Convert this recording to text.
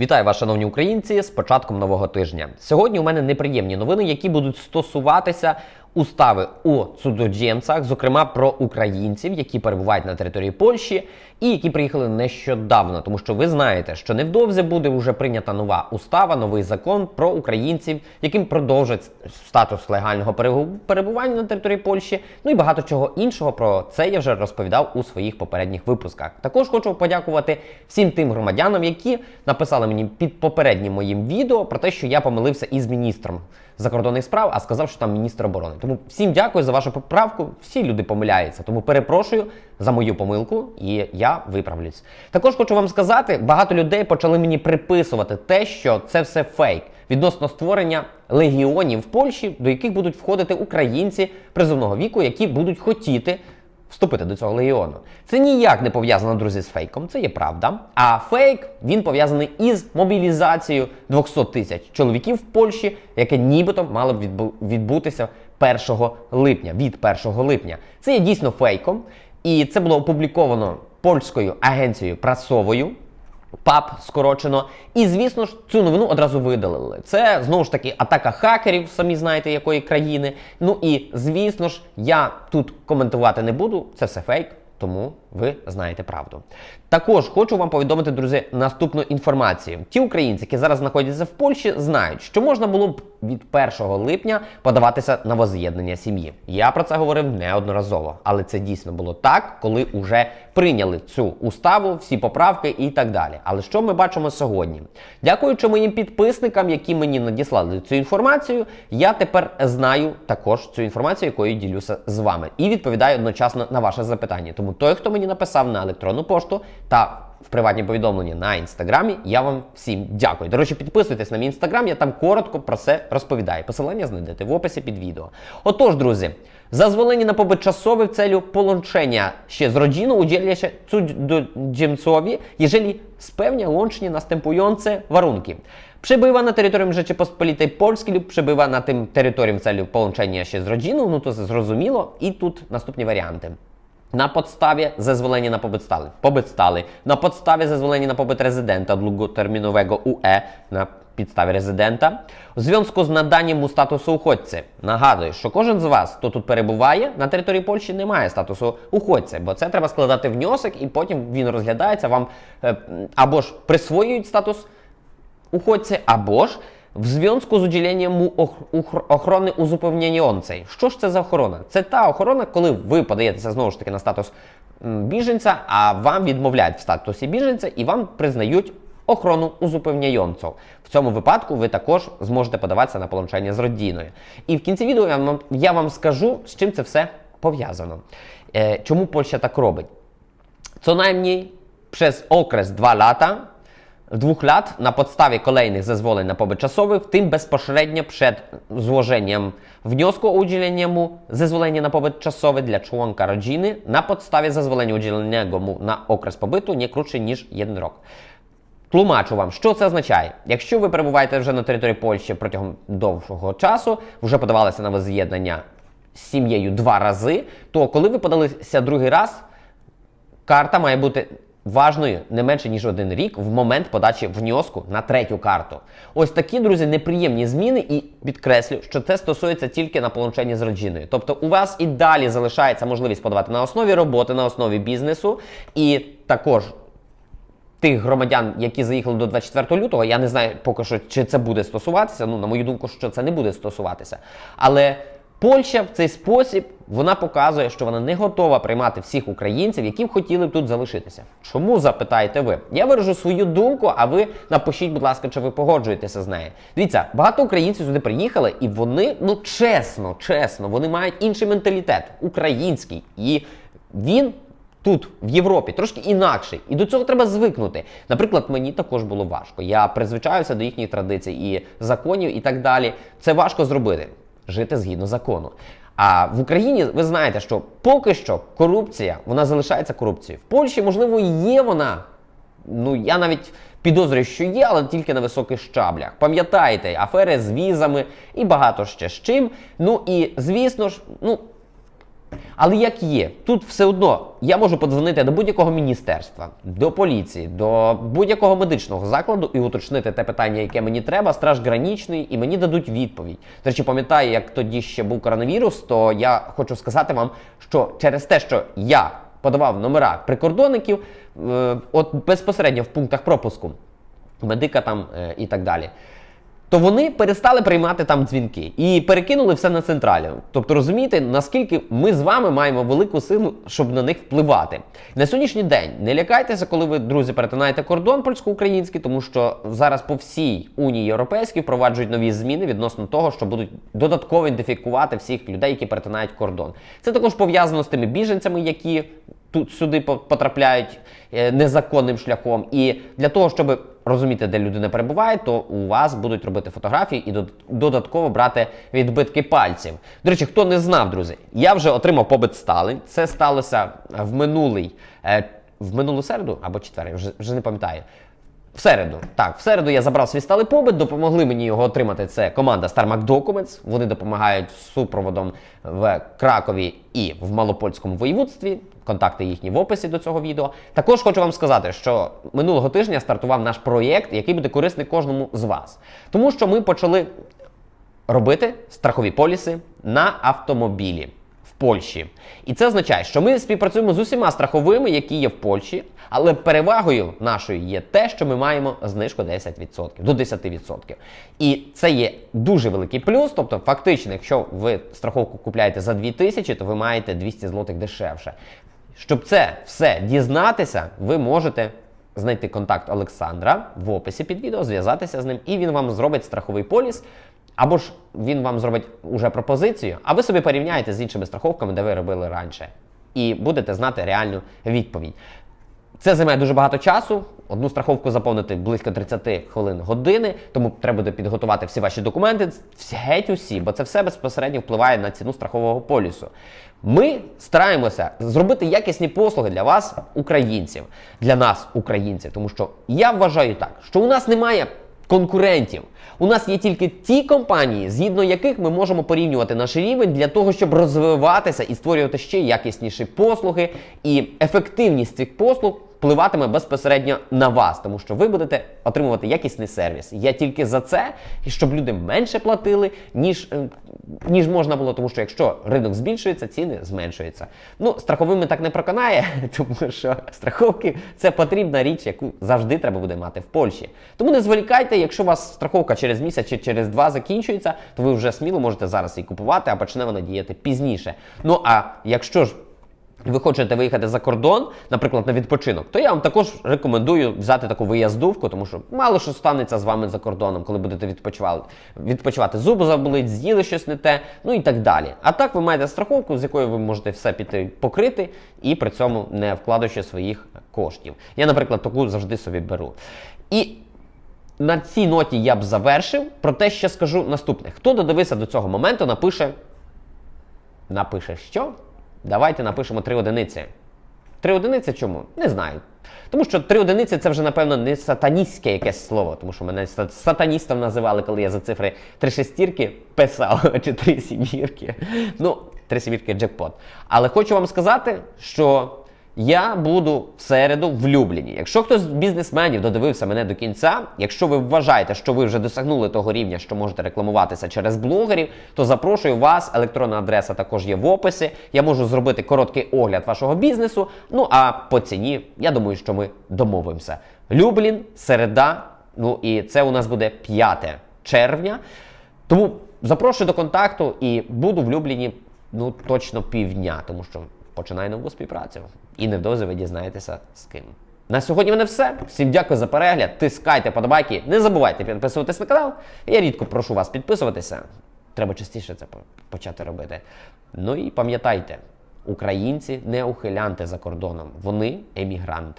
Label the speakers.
Speaker 1: Вітаю вас, шановні українці, з початком нового тижня. Сьогодні у мене неприємні новини, які будуть стосуватися устави у цудодженцях, зокрема про українців, які перебувають на території Польщі і які приїхали нещодавно. Тому що ви знаєте, що невдовзі буде вже прийнята нова устава, новий закон про українців, яким продовжать статус легального перебування на території Польщі. Ну і багато чого іншого про це я вже розповідав у своїх попередніх випусках. Також хочу подякувати всім тим громадянам, які написали мені під попереднім моїм відео про те, що я помилився із міністром закордонних справ, а сказав, що там міністр оборони. Тому всім дякую за вашу поправку. Всі люди помиляються. Тому перепрошую за мою помилку, і я виправлюсь. Також хочу вам сказати, багато людей почали мені приписувати те, що це все фейк відносно створення легіонів в Польщі, до яких будуть входити українці призовного віку, які будуть хотіти вступити до цього легіону. Це ніяк не пов'язано, друзі, з фейком, це є правда. А фейк він пов'язаний із мобілізацією 200 тисяч чоловіків в Польщі, яке нібито мало б відбу- відбутися 1 липня. Від 1 липня. Це є дійсно фейком, і це було опубліковано польською агенцією прасовою. ПАП скорочено. І звісно ж, цю новину одразу видалили. Це знову ж таки атака хакерів, самі знаєте якої країни. Ну і звісно ж, я тут коментувати не буду. Це все фейк. Тому ви знаєте правду. Також хочу вам повідомити, друзі, наступну інформацію. Ті українці, які зараз знаходяться в Польщі, знають, що можна було б від 1 липня подаватися на воз'єднання сім'ї. Я про це говорив неодноразово, але це дійсно було так, коли вже прийняли цю уставу, всі поправки і так далі. Але що ми бачимо сьогодні? Дякуючи моїм підписникам, які мені надіслали цю інформацію, я тепер знаю також цю інформацію, якою ділюся з вами, і відповідаю одночасно на ваше запитання. Тому той, хто мені написав на електронну пошту та в приватні повідомлення на інстаграмі, я вам всім дякую. До речі, підписуйтесь на мій інстаграм, я там коротко про це розповідаю. Посилання знайдете в описі під відео. Отож, друзі, зазволені на w celu połączenia się z rodziną udziela się cudzoziemcowi, jeżeli spełnia łącznie następujące warunki. Przebywa na terytorium Rzeczypospolitej Polskiej lub przebywa na tym terytorium w celu połączenia się z rodziną, no to зрозуміло. І тут наступні варіанти. На podstawie zezwolenia na pobyt stały. Pobyt stały. Na podstawie zezwolenia na pobyt rezydenta długoterminowego UE na підставі резидента. У зв'язку з наданням статусу уходця. Нагадую, що кожен з вас, хто тут перебуває, на території Польщі не має статусу уходця, бо це треба складати внесок, і потім він розглядається, вам е, або ж присвоюють статус uchodźcy, або ж в зв'язку з уділенням ох- охорони узупевнюючої. Що ж це за охорона? Це та охорона, коли ви подаєтеся знову ж таки на статус біженця, а вам відмовляють в статусі біженця і вам признають охорону узупевнюючу. В цьому випадку ви також зможете подаватися на полончення з родиною. І в кінці відео я вам, я вам скажу, з чим це все пов'язано. Е, чому Польща так робить? Co najmniej przez okres 2 lata, dwóch lat na podstawie kolejnych zezwoleń na pobyt czasowy, w tym bezpośrednio przed złożeniem wniosku o udzielenie mu zezwolenia na pobyt czasowy dla członka rodziny na podstawie zezwolenia udzielonego mu na okres pobytu nie krótszy niż jeden rok. Тлумачу вам, що це означає. Якщо ви перебуваєте вже на території Польщі протягом довгого часу, вже подавалися на воз'єднання з сім'єю два рази, то коли ви подалися другий раз, карта має бути важною не менше ніж один рік в момент подачі внеску на третю карту. Ось такі, друзі, неприємні зміни, і підкреслю, що це стосується тільки на полученні з родиною. Тобто у вас і далі залишається можливість подавати на основі роботи, на основі бізнесу, і також. Тих громадян, які заїхали до 24 лютого, я не знаю поки що, чи це буде стосуватися. Ну, на мою думку, що це не буде стосуватися. Але Польща в цей спосіб вона показує, що вона не готова приймати всіх українців, які б хотіли тут залишитися. Чому запитаєте ви? Я виражу свою думку, а ви напишіть, будь ласка, чи ви погоджуєтеся з нею. Дивіться, багато українців сюди приїхали, і вони, ну чесно, чесно, вони мають інший менталітет, український, і він. Тут, в Європі, трошки інакший. І до цього треба звикнути. Наприклад, мені також було важко. Я призвичаюся до їхніх традицій і законів і так далі. Це важко зробити. Жити згідно закону. А в Україні ви знаєте, що поки що корупція вона залишається корупцією. В Польщі, можливо, є вона. Ну, я навіть підозрюю, що є, але тільки на високих щаблях. Пам'ятаєте, афери з візами і багато ще з чим. Ну і звісно ж, ну Але як є, тут все одно я можу подзвонити до будь-якого міністерства, до поліції, до будь-якого медичного закладу і уточнити те питання, яке мені треба, страж гранічний, і мені дадуть відповідь. До речі, пам'ятаю, як тоді ще був коронавірус, то я хочу сказати вам, що через те, що я подавав номера прикордонників, е, от безпосередньо в пунктах пропуску, медика там е, і так далі то вони перестали приймати там дзвінки і перекинули все на централю. Тобто розумієте, наскільки ми з вами маємо велику силу, щоб на них впливати. На сьогоднішній день не лякайтеся, коли ви, друзі, перетинаєте кордон польсько-український, тому що зараз по всій Унії Європейській впроваджують нові зміни відносно того, що будуть додатково ідентифікувати всіх людей, які перетинають кордон. Це також пов'язано з тими біженцями, які тут сюди по- потрапляють е, незаконним шляхом. І для того, щоб розуміти, де людина перебуває, то у вас будуть робити фотографії і додатково брати відбитки пальців. До речі, хто не знав, друзі, я вже отримав побит сталий. Це сталося в минулий е, в минулу середу або четвер, я вже, вже не пам'ятаю. В середу, так, в середу я забрав свій сталий побит, допомогли мені його отримати. Це команда StarMac Documents. Вони допомагають з супроводом в Кракові і в Малопольському воєводстві. Контакти їхні в описі до цього відео. Також хочу вам сказати, що минулого тижня стартував наш проєкт, який буде корисний кожному з вас. Тому що ми почали робити страхові поліси на автомобілі в Польщі. І це означає, що ми співпрацюємо з усіма страховими, які є в Польщі, але перевагою нашою є те, що ми маємо знижку 10% до 10%. І це є дуже великий плюс. Тобто, фактично, якщо ви страховку купляєте за 2000, то ви маєте 200 злотих дешевше. Щоб це все дізнатися, ви можете знайти контакт Олександра в описі під відео, зв'язатися з ним, і він вам зробить страховий поліс. Або ж він вам зробить уже пропозицію, а ви собі порівняєте з іншими страховками, де ви робили раніше, і будете знати реальну відповідь. Це займає дуже багато часу. Одну страховку заповнити близько 30 хвилин години, тому треба буде підготувати всі ваші документи, геть усі, бо це все безпосередньо впливає на ціну страхового полісу. Ми стараємося зробити якісні послуги для вас, українців, для нас, українців, тому що я вважаю так, що у нас немає конкурентів. У нас є тільки ті компанії, згідно яких ми можемо порівнювати наш рівень для того, щоб розвиватися і створювати ще якісніші послуги, і ефективність цих послуг впливатиме безпосередньо на вас, тому що ви будете отримувати якісний сервіс. Я тільки за це, щоб люди менше платили, ніж, е, ніж можна було, тому що якщо ринок збільшується, ціни зменшуються. Ну, страховими так не проканає, тому що страховки це потрібна річ, яку завжди треба буде мати в Польщі. Тому не зволікайте, якщо у вас страховка через місяць чи через два закінчується, то ви вже сміло можете зараз її купувати, а почне вона діяти пізніше. Ну а якщо ж ви хочете виїхати за кордон, наприклад, на відпочинок, то я вам також рекомендую взяти таку виїздувку, тому що мало що станеться з вами за кордоном, коли будете відпочивати. Відпочивати зуби заболить, з'їли щось не те, ну і так далі. А так ви маєте страховку, з якою ви можете все піти покрити і при цьому не вкладаючи своїх коштів. Я, наприклад, таку завжди собі беру. І на цій ноті я б завершив, проте ще скажу наступне: хто додивився до цього моменту, напише Напише що? Давайте напишемо три одиниці. Три одиниці чому? Не знаю. Тому що три одиниці це вже, напевно, не сатаністське якесь слово, тому що мене сатаністом називали, коли я за цифри три шестірки писав, чи 3 сімірки. Ну, три сімірки джекпот. Але хочу вам сказати, що я буду в середу в Любліні. Якщо хтось з бізнесменів додивився мене до кінця, якщо ви вважаєте, що ви вже досягнули того рівня, що можете рекламуватися через блогерів, то запрошую вас. Електронна адреса також є в описі. Я можу зробити короткий огляд вашого бізнесу. Ну а по ціні, я думаю, що ми домовимося. Люблін, середа. Ну і це у нас буде 5 червня. Тому запрошую до контакту і буду в Любліні ну точно півдня, тому що починаю нову співпрацю. І невдовзі ви дізнаєтеся з ким. На сьогодні в мене все. Всім дякую за перегляд. Тискайте подобайки. Не забувайте підписуватись на канал. Я рідко прошу вас підписуватися. Треба частіше це почати робити. Ну і пам'ятайте, українці не ухилянти за кордоном, вони емігранти.